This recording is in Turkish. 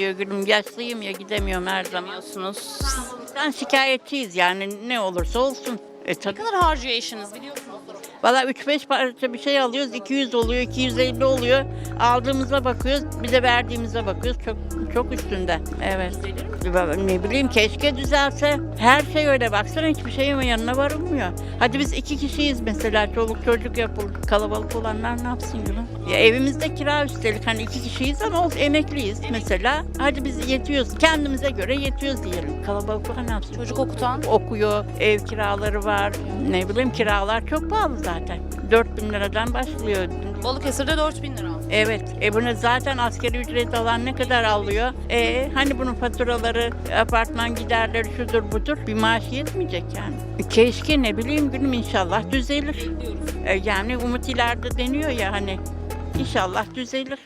istiyor gülüm. Yaşlıyım ya gidemiyorum her zaman. Biliyorsunuz. Sen şikayetçiyiz yani ne olursa olsun. E Ne tabii. kadar harcıyor eşiniz biliyor musunuz? Valla 3-5 parça bir şey alıyoruz. 200 oluyor, 250 oluyor. Aldığımıza bakıyoruz, bir de verdiğimize bakıyoruz. Çok çok üstünde. Evet. Ne bileyim keşke düzelse. Her şey öyle baksana hiçbir şeyin yanına varılmıyor. Hadi biz iki kişiyiz mesela çoluk çocuk yapıldı. Kalabalık olanlar ne yapsın gülüm? Ya evimizde kira üstelik hani iki kişiyiz ama o emekliyiz mesela. Hadi biz yetiyoruz. Kendimize göre yetiyoruz diyelim. Kalabalık olan ne yapsın? Çocuk okutan. okuyor, ev kiraları var. Ne bileyim kiralar çok pahalı zaten. 4000 liradan başlıyor. Balıkesir'de 4000 lira. Evet, e bunu zaten askeri ücret alan ne kadar alıyor? E hani bunun faturaları, apartman giderleri şudur budur bir maaş yetmeyecek yani. Keşke ne bileyim günüm inşallah düzelir. E, yani umut ileride deniyor ya hani inşallah düzelir.